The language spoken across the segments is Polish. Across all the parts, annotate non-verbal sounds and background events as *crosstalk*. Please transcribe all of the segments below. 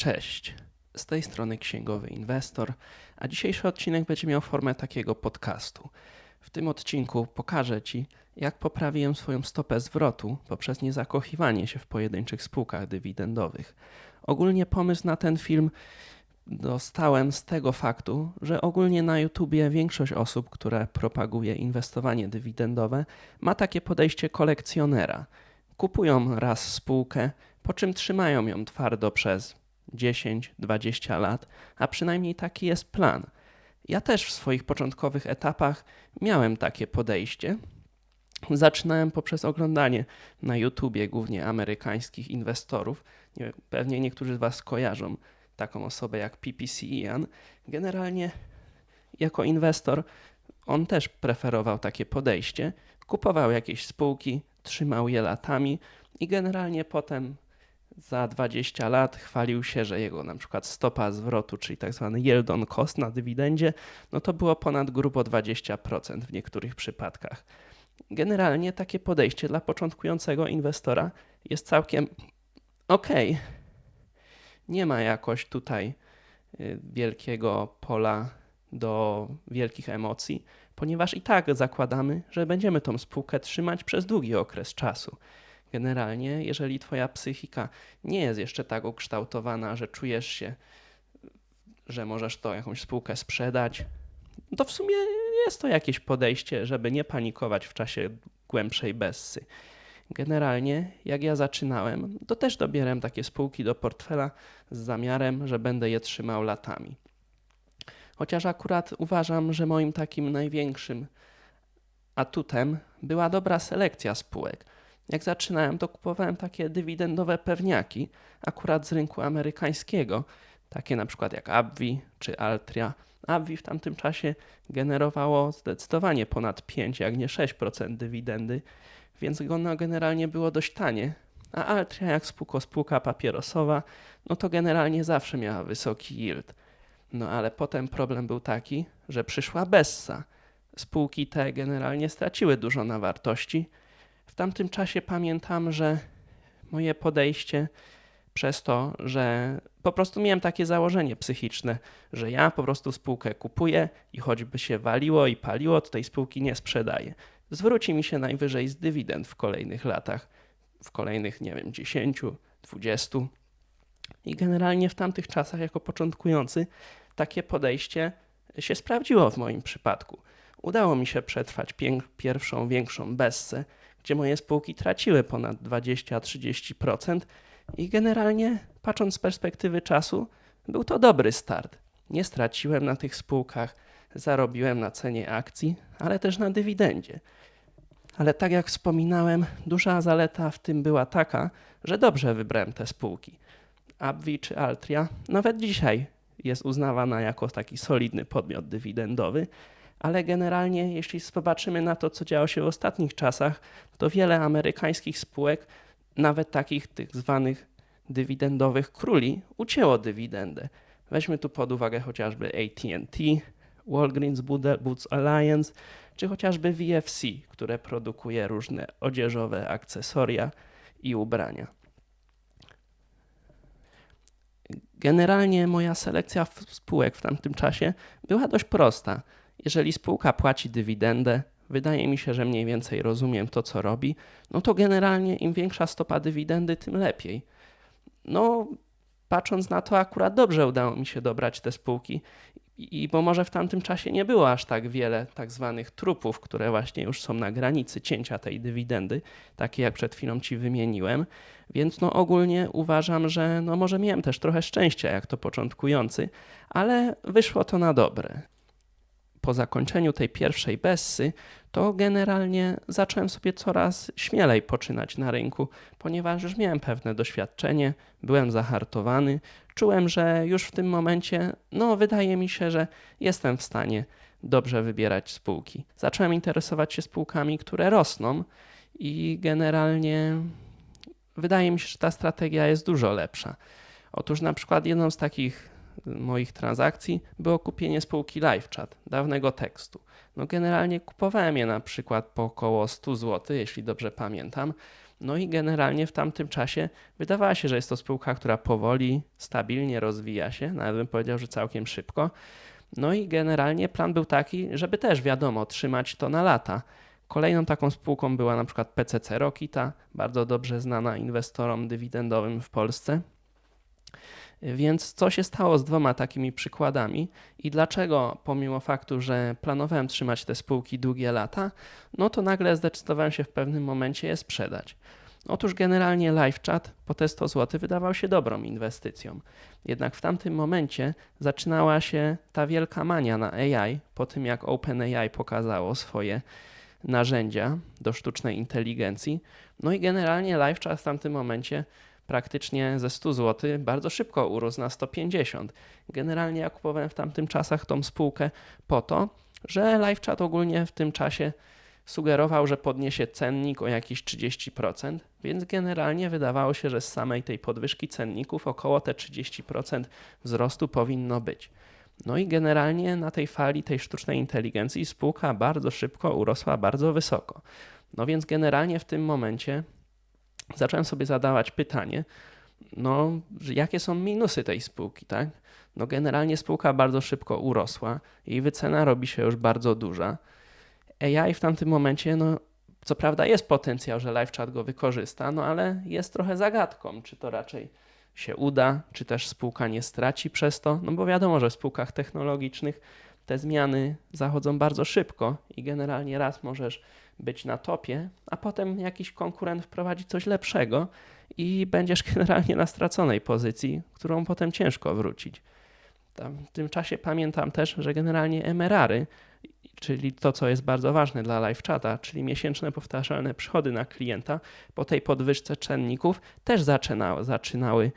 Cześć, z tej strony Księgowy Inwestor, a dzisiejszy odcinek będzie miał formę takiego podcastu. W tym odcinku pokażę Ci, jak poprawiłem swoją stopę zwrotu poprzez niezakochiwanie się w pojedynczych spółkach dywidendowych. Ogólnie pomysł na ten film dostałem z tego faktu, że ogólnie na YouTubie większość osób, które propaguje inwestowanie dywidendowe, ma takie podejście kolekcjonera. Kupują raz spółkę, po czym trzymają ją twardo przez 10-20 lat, a przynajmniej taki jest plan. Ja też w swoich początkowych etapach miałem takie podejście. Zaczynałem poprzez oglądanie na YouTubie głównie amerykańskich inwestorów. Pewnie niektórzy z Was kojarzą taką osobę jak PPC Ian. Generalnie jako inwestor on też preferował takie podejście. Kupował jakieś spółki, trzymał je latami i generalnie potem za 20 lat chwalił się, że jego na przykład stopa zwrotu, czyli tak zwany yield on cost na dywidendzie, no to było ponad grubo 20% w niektórych przypadkach. Generalnie takie podejście dla początkującego inwestora jest całkiem ok. Nie ma jakoś tutaj y, wielkiego pola do wielkich emocji, ponieważ i tak zakładamy, że będziemy tą spółkę trzymać przez długi okres czasu. Generalnie, jeżeli Twoja psychika nie jest jeszcze tak ukształtowana, że czujesz się, że możesz to jakąś spółkę sprzedać, to w sumie jest to jakieś podejście, żeby nie panikować w czasie głębszej bessy. Generalnie, jak ja zaczynałem, to też dobierałem takie spółki do portfela z zamiarem, że będę je trzymał latami. Chociaż akurat uważam, że moim takim największym atutem była dobra selekcja spółek. Jak zaczynałem, to kupowałem takie dywidendowe pewniaki, akurat z rynku amerykańskiego, takie na przykład jak Abvi czy Altria. Abvi w tamtym czasie generowało zdecydowanie ponad 5, jak nie 6% dywidendy, więc ono generalnie było dość tanie. A Altria jak spółko, spółka papierosowa, no to generalnie zawsze miała wysoki yield. No ale potem problem był taki, że przyszła Bessa. Spółki te generalnie straciły dużo na wartości, w tamtym czasie pamiętam, że moje podejście przez to, że po prostu miałem takie założenie psychiczne, że ja po prostu spółkę kupuję i choćby się waliło i paliło, to tej spółki nie sprzedaję. Zwróci mi się najwyżej z dywidend w kolejnych latach, w kolejnych, nie wiem, 10, 20. I generalnie w tamtych czasach, jako początkujący, takie podejście się sprawdziło w moim przypadku. Udało mi się przetrwać pierwszą, większą bessę, gdzie moje spółki traciły ponad 20-30% i generalnie, patrząc z perspektywy czasu, był to dobry start. Nie straciłem na tych spółkach, zarobiłem na cenie akcji, ale też na dywidendzie. Ale tak jak wspominałem, duża zaleta w tym była taka, że dobrze wybrałem te spółki. Abvi czy Altria nawet dzisiaj jest uznawana jako taki solidny podmiot dywidendowy, ale generalnie, jeśli zobaczymy na to, co działo się w ostatnich czasach, to wiele amerykańskich spółek, nawet takich tych zwanych dywidendowych króli, ucięło dywidendę. Weźmy tu pod uwagę chociażby ATT, Walgreens Boots Alliance, czy chociażby VFC, które produkuje różne odzieżowe akcesoria i ubrania. Generalnie moja selekcja spółek w tamtym czasie była dość prosta. Jeżeli spółka płaci dywidendę, wydaje mi się, że mniej więcej rozumiem to, co robi, no to generalnie im większa stopa dywidendy, tym lepiej. No, patrząc na to, akurat dobrze udało mi się dobrać te spółki. I bo może w tamtym czasie nie było aż tak wiele tak zwanych trupów, które właśnie już są na granicy cięcia tej dywidendy, takie jak przed chwilą ci wymieniłem. Więc no ogólnie uważam, że no może miałem też trochę szczęścia jak to początkujący, ale wyszło to na dobre po zakończeniu tej pierwszej bessy, to generalnie zacząłem sobie coraz śmielej poczynać na rynku, ponieważ już miałem pewne doświadczenie, byłem zahartowany, czułem, że już w tym momencie, no wydaje mi się, że jestem w stanie dobrze wybierać spółki. Zacząłem interesować się spółkami, które rosną i generalnie wydaje mi się, że ta strategia jest dużo lepsza. Otóż na przykład jedną z takich moich transakcji było kupienie spółki LiveChat, dawnego tekstu. No generalnie kupowałem je na przykład po około 100 zł, jeśli dobrze pamiętam. No i generalnie w tamtym czasie wydawała się, że jest to spółka, która powoli, stabilnie rozwija się, nawet bym powiedział, że całkiem szybko. No i generalnie plan był taki, żeby też wiadomo, trzymać to na lata. Kolejną taką spółką była na przykład PCC Rokita, bardzo dobrze znana inwestorom dywidendowym w Polsce. Więc co się stało z dwoma takimi przykładami i dlaczego, pomimo faktu, że planowałem trzymać te spółki długie lata, no to nagle zdecydowałem się w pewnym momencie je sprzedać? Otóż generalnie LiveChat po te 100 zł wydawał się dobrą inwestycją. Jednak w tamtym momencie zaczynała się ta wielka mania na AI, po tym jak OpenAI pokazało swoje narzędzia do sztucznej inteligencji. No i generalnie LiveChat w tamtym momencie praktycznie ze 100 zł bardzo szybko urósł na 150. Generalnie ja kupowałem w tamtym czasach tą spółkę po to, że LiveChat ogólnie w tym czasie sugerował, że podniesie cennik o jakieś 30%, więc generalnie wydawało się, że z samej tej podwyżki cenników około te 30% wzrostu powinno być. No i generalnie na tej fali tej sztucznej inteligencji spółka bardzo szybko urosła bardzo wysoko. No więc generalnie w tym momencie zacząłem sobie zadawać pytanie, no, jakie są minusy tej spółki, tak? No, generalnie spółka bardzo szybko urosła, jej wycena robi się już bardzo duża. AI w tamtym momencie, no, co prawda jest potencjał, że LiveChat go wykorzysta, no ale jest trochę zagadką, czy to raczej się uda, czy też spółka nie straci przez to, no bo wiadomo, że w spółkach technologicznych te zmiany zachodzą bardzo szybko i generalnie raz możesz być na topie, a potem jakiś konkurent wprowadzi coś lepszego i będziesz *laughs* generalnie na straconej pozycji, którą potem ciężko wrócić. w tym czasie pamiętam też, że generalnie emerary, czyli to, co jest bardzo ważne dla live chata, czyli miesięczne powtarzalne przychody na klienta, po tej podwyżce cenników też zaczynały, zaczynały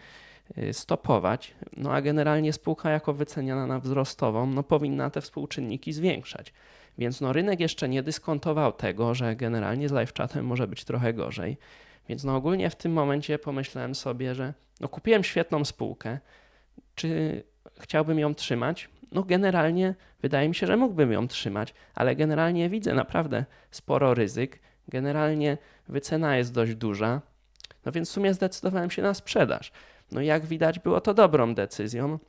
stopować, no a generalnie spółka jako wyceniana na wzrostową, no powinna te współczynniki zwiększać. Więc no rynek jeszcze nie dyskontował tego, że generalnie z live chatem może być trochę gorzej. Więc no ogólnie w tym momencie pomyślałem sobie, że no kupiłem świetną spółkę, czy chciałbym ją trzymać? No generalnie wydaje mi się, że mógłbym ją trzymać, ale generalnie widzę naprawdę sporo ryzyk. Generalnie wycena jest dość duża, no więc w sumie zdecydowałem się na sprzedaż. No jak widać, było to dobrą decyzją.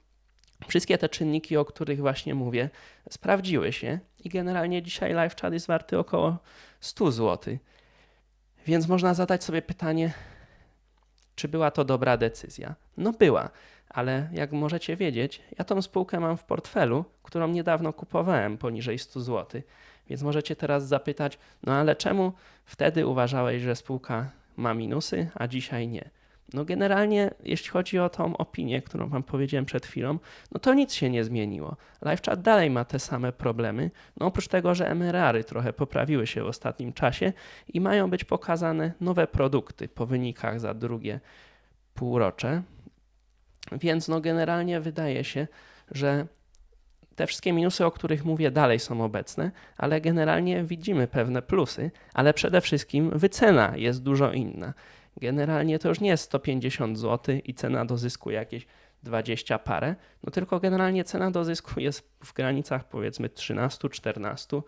Wszystkie te czynniki, o których właśnie mówię, sprawdziły się i generalnie dzisiaj live chat jest warty około 100 zł. Więc można zadać sobie pytanie, czy była to dobra decyzja? No była, ale jak możecie wiedzieć, ja tą spółkę mam w portfelu, którą niedawno kupowałem poniżej 100 zł. Więc możecie teraz zapytać, no ale czemu wtedy uważałeś, że spółka ma minusy, a dzisiaj nie? No generalnie, jeśli chodzi o tą opinię, którą wam powiedziałem przed chwilą, no to nic się nie zmieniło. LiveChat dalej ma te same problemy, no oprócz tego, że MRR-y trochę poprawiły się w ostatnim czasie i mają być pokazane nowe produkty po wynikach za drugie półrocze. Więc no generalnie wydaje się, że te wszystkie minusy, o których mówię, dalej są obecne, ale generalnie widzimy pewne plusy, ale przede wszystkim wycena jest dużo inna. Generalnie to już nie jest 150 zł i cena do zysku jakieś 20 parę, no tylko generalnie cena do zysku jest w granicach powiedzmy 13-14,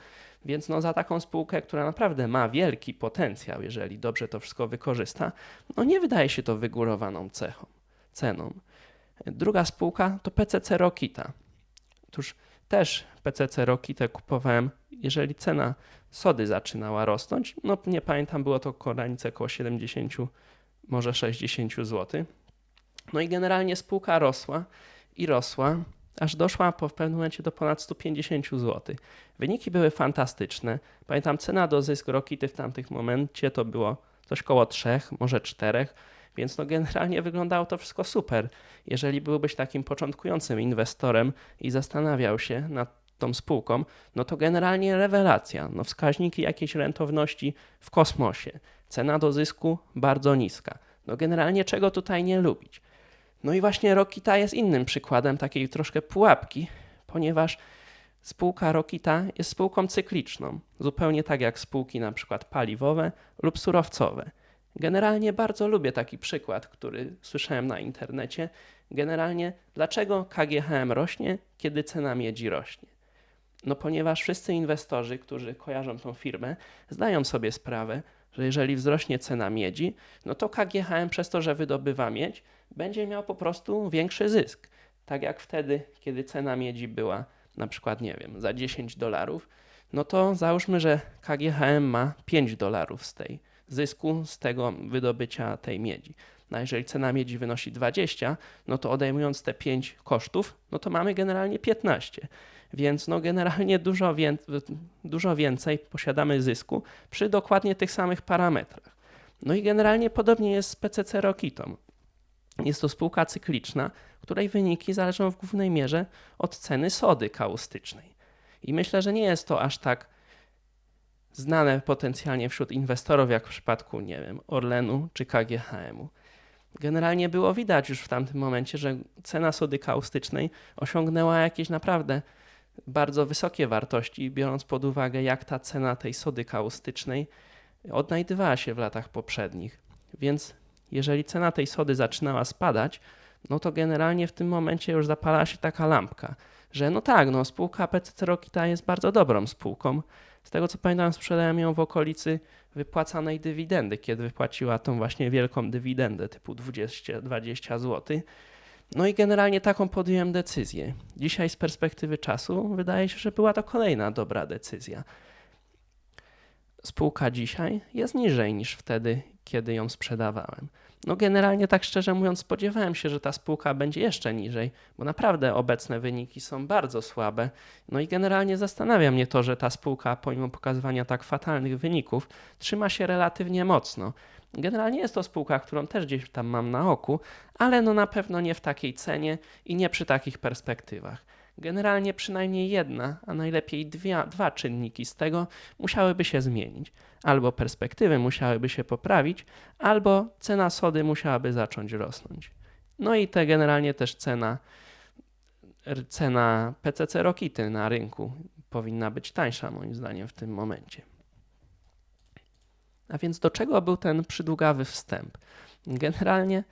więc no za taką spółkę, która naprawdę ma wielki potencjał, jeżeli dobrze to wszystko wykorzysta, no nie wydaje się to wygórowaną cechą, ceną. Druga spółka to PCC Rokita. Otóż też PCC Rokitę kupowałem, jeżeli cena sody zaczynała rosnąć. No nie pamiętam, było to granice około 70, może 60 zł. No i generalnie spółka rosła i rosła, aż doszła po w pewnym momencie do ponad 150 zł. Wyniki były fantastyczne. Pamiętam, cena do zysku Rokity w tamtym momencie to było coś koło 3, może 4, więc no generalnie wyglądało to wszystko super. Jeżeli byłbyś takim początkującym inwestorem i zastanawiał się nad tą spółką, no to generalnie rewelacja. No wskaźniki jakiejś rentowności w kosmosie. Cena do zysku bardzo niska. No generalnie czego tutaj nie lubić? No i właśnie Rokita jest innym przykładem takiej troszkę pułapki, ponieważ spółka Rokita jest spółką cykliczną, zupełnie tak jak spółki na przykład paliwowe lub surowcowe. Generalnie bardzo lubię taki przykład, który słyszałem na internecie. Generalnie, dlaczego KGHM rośnie, kiedy cena miedzi rośnie? No ponieważ wszyscy inwestorzy, którzy kojarzą tą firmę, zdają sobie sprawę, że jeżeli wzrośnie cena miedzi, no to KGHM przez to, że wydobywa miedź, będzie miał po prostu większy zysk. Tak jak wtedy, kiedy cena miedzi była na przykład, nie wiem, za 10 dolarów, no to załóżmy, że KGHM ma 5 dolarów z tej zysku, z tego wydobycia tej miedzi. No jeżeli cena miedzi wynosi 20, no to odejmując te 5 kosztów, no to mamy generalnie 15. Więc no generalnie dużo, wię dużo więcej posiadamy zysku przy dokładnie tych samych parametrach. No i generalnie podobnie jest z PCC Rokitą. Jest to spółka cykliczna, której wyniki zależą w głównej mierze od ceny sody kaustycznej. I myślę, że nie jest to aż tak znane potencjalnie wśród inwestorów, jak w przypadku, nie wiem, Orlenu czy KGHM-u. Generalnie było widać już w tamtym momencie, że cena sody kaustycznej osiągnęła jakieś naprawdę bardzo wysokie wartości, biorąc pod uwagę, jak ta cena tej sody kaustycznej odnajdywała się w latach poprzednich. Więc jeżeli cena tej sody zaczynała spadać, no to generalnie w tym momencie już zapala się taka lampka, że no tak, no spółka PCC Rokita jest bardzo dobrą spółką. Z tego co pamiętam, sprzedałem ją w okolicy wypłacanej dywidendy, kiedy wypłaciła tą właśnie wielką dywidendę typu 20, 20 zł. No i generalnie taką podjąłem decyzję. Dzisiaj z perspektywy czasu wydaje się, że była to kolejna dobra decyzja. Spółka dzisiaj jest niżej niż wtedy, kiedy ją sprzedawałem. No generalnie tak szczerze mówiąc spodziewałem się, że ta spółka będzie jeszcze niżej, bo naprawdę obecne wyniki są bardzo słabe. No i generalnie zastanawia mnie to, że ta spółka pomimo pokazywania tak fatalnych wyników trzyma się relatywnie mocno. Generalnie jest to spółka, którą też gdzieś tam mam na oku, ale no na pewno nie w takiej cenie i nie przy takich perspektywach. Generalnie przynajmniej jedna, a najlepiej dwie, dwa czynniki z tego musiałyby się zmienić. Albo perspektywy musiałyby się poprawić, albo cena sody musiałaby zacząć rosnąć. No i te generalnie też cena, cena PCC Rokity na rynku powinna być tańsza moim zdaniem w tym momencie. A więc do czego był ten przydługawy wstęp? Generalnie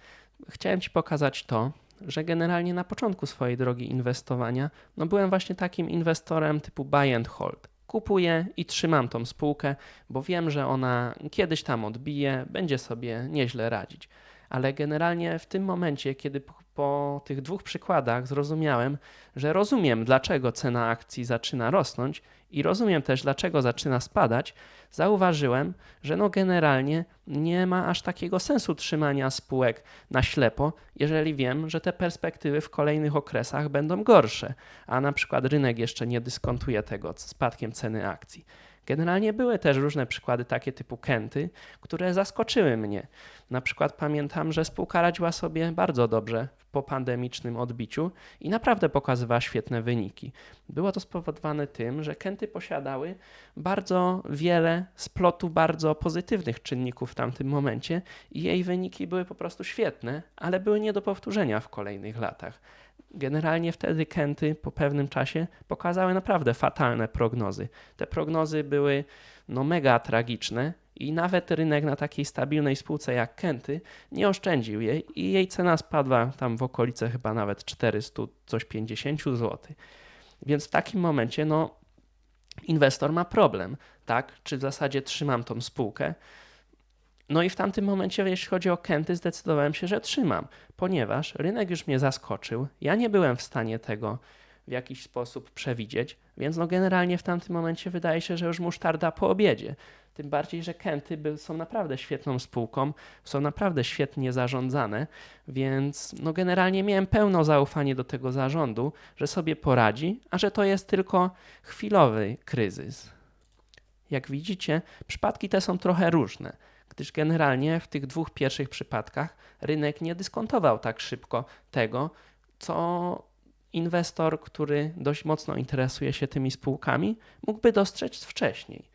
chciałem Ci pokazać to, że generalnie na początku swojej drogi inwestowania, no byłem właśnie takim inwestorem typu buy and hold. Kupuję i trzymam tą spółkę, bo wiem, że ona kiedyś tam odbije, będzie sobie nieźle radzić. Ale generalnie w tym momencie, kiedy po tych dwóch przykładach zrozumiałem, że rozumiem, dlaczego cena akcji zaczyna rosnąć i rozumiem też, dlaczego zaczyna spadać, zauważyłem, że no generalnie nie ma aż takiego sensu trzymania spółek na ślepo, jeżeli wiem, że te perspektywy w kolejnych okresach będą gorsze, a na przykład rynek jeszcze nie dyskontuje tego spadkiem ceny akcji. Generalnie były też różne przykłady takie typu Kenty, które zaskoczyły mnie. Na przykład pamiętam, że spółka radziła sobie bardzo dobrze po pandemicznym odbiciu i naprawdę pokazywała świetne wyniki. Było to spowodowane tym, że Kenty posiadały bardzo wiele splotu bardzo pozytywnych czynników w tamtym momencie i jej wyniki były po prostu świetne, ale były nie do powtórzenia w kolejnych latach. Generalnie wtedy Kenty po pewnym czasie pokazały naprawdę fatalne prognozy. Te prognozy były no mega tragiczne i nawet rynek na takiej stabilnej spółce jak Kenty nie oszczędził jej i jej cena spadła tam w okolice chyba nawet 400, coś 50 zł. Więc w takim momencie no inwestor ma problem, tak? Czy w zasadzie trzymam tą spółkę, no i w tamtym momencie, jeśli chodzi o Kenty, zdecydowałem się, że trzymam, ponieważ rynek już mnie zaskoczył. Ja nie byłem w stanie tego w jakiś sposób przewidzieć, więc no generalnie w tamtym momencie wydaje się, że już musztarda po obiedzie. Tym bardziej, że Kenty są naprawdę świetną spółką, są naprawdę świetnie zarządzane, więc no generalnie miałem pełno zaufanie do tego zarządu, że sobie poradzi, a że to jest tylko chwilowy kryzys. Jak widzicie, przypadki te są trochę różne gdyż generalnie w tych dwóch pierwszych przypadkach rynek nie dyskontował tak szybko tego, co inwestor, który dość mocno interesuje się tymi spółkami, mógłby dostrzec wcześniej.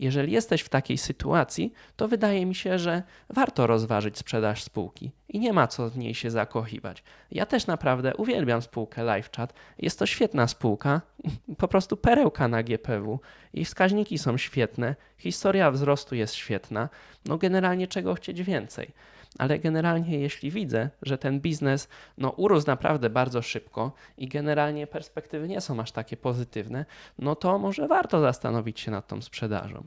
Jeżeli jesteś w takiej sytuacji, to wydaje mi się, że warto rozważyć sprzedaż spółki i nie ma co w niej się zakochiwać. Ja też naprawdę uwielbiam spółkę LiveChat. Jest to świetna spółka, *laughs* po prostu perełka na GPW. i wskaźniki są świetne, historia wzrostu jest świetna. No generalnie czego chcieć więcej ale generalnie jeśli widzę, że ten biznes no, urósł naprawdę bardzo szybko i generalnie perspektywy nie są aż takie pozytywne, no to może warto zastanowić się nad tą sprzedażą.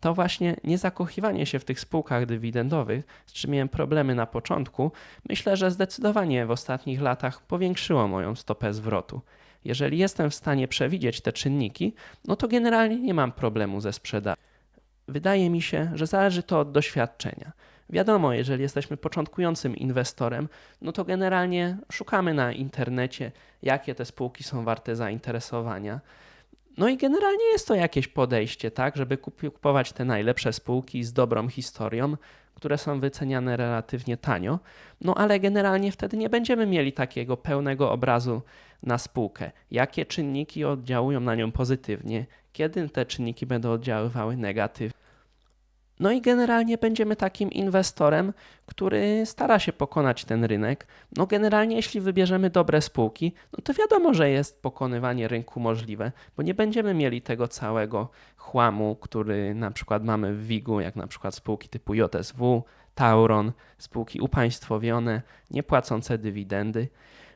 to właśnie niezakochiwanie się w tych spółkach dywidendowych, z czym miałem problemy na początku, myślę, że zdecydowanie w ostatnich latach powiększyło moją stopę zwrotu. Jeżeli jestem w stanie przewidzieć te czynniki, no to generalnie nie mam problemu ze sprzedażą. Wydaje mi się, że zależy to od doświadczenia. Wiadomo, jeżeli jesteśmy początkującym inwestorem, no to generalnie szukamy na internecie, jakie te spółki są warte zainteresowania. No i generalnie jest to jakieś podejście, tak, żeby kupować te najlepsze spółki z dobrą historią, które są wyceniane relatywnie tanio. No ale generalnie wtedy nie będziemy mieli takiego pełnego obrazu na spółkę, jakie czynniki oddziałują na nią pozytywnie, kiedy te czynniki będą oddziaływały negatywnie. No i generalnie będziemy takim inwestorem, który stara się pokonać ten rynek. No generalnie jeśli wybierzemy dobre spółki, no to wiadomo, że jest pokonywanie rynku możliwe, bo nie będziemy mieli tego całego chłamu, który na przykład mamy w WIG-u, jak na przykład spółki typu JSW, Tauron, spółki upaństwowione, niepłacące dywidendy.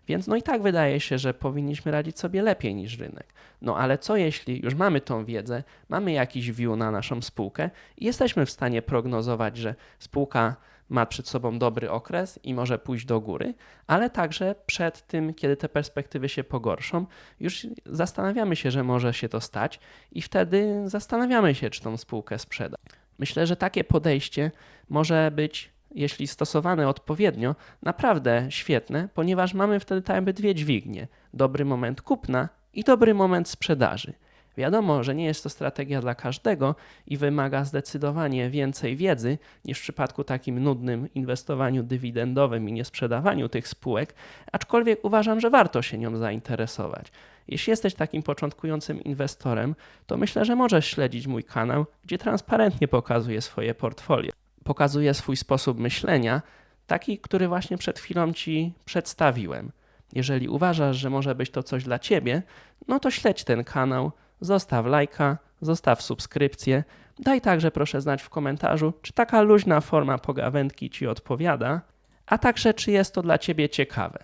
Więc no i tak wydaje się, że powinniśmy radzić sobie lepiej niż rynek. No ale co jeśli już mamy tą wiedzę, mamy jakiś view na naszą spółkę i jesteśmy w stanie prognozować, że spółka ma przed sobą dobry okres i może pójść do góry, ale także przed tym, kiedy te perspektywy się pogorszą, już zastanawiamy się, że może się to stać i wtedy zastanawiamy się, czy tą spółkę sprzedać. Myślę, że takie podejście może być jeśli stosowane odpowiednio, naprawdę świetne, ponieważ mamy wtedy tak jakby dwie dźwignie: dobry moment kupna i dobry moment sprzedaży. Wiadomo, że nie jest to strategia dla każdego i wymaga zdecydowanie więcej wiedzy niż w przypadku takim nudnym inwestowaniu dywidendowym i niesprzedawaniu tych spółek, aczkolwiek uważam, że warto się nią zainteresować. Jeśli jesteś takim początkującym inwestorem, to myślę, że możesz śledzić mój kanał, gdzie transparentnie pokazuję swoje portfolio pokazuje swój sposób myślenia, taki, który właśnie przed chwilą Ci przedstawiłem. Jeżeli uważasz, że może być to coś dla Ciebie, no to śledź ten kanał, zostaw lajka, zostaw subskrypcję. Daj także proszę znać w komentarzu, czy taka luźna forma pogawędki Ci odpowiada, a także czy jest to dla Ciebie ciekawe.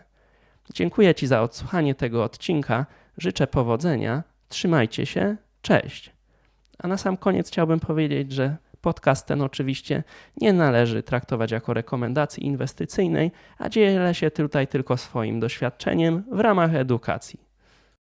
Dziękuję Ci za odsłuchanie tego odcinka, życzę powodzenia, trzymajcie się, cześć. A na sam koniec chciałbym powiedzieć, że Podcast ten oczywiście nie należy traktować jako rekomendacji inwestycyjnej, a dzielę się tutaj tylko swoim doświadczeniem w ramach edukacji.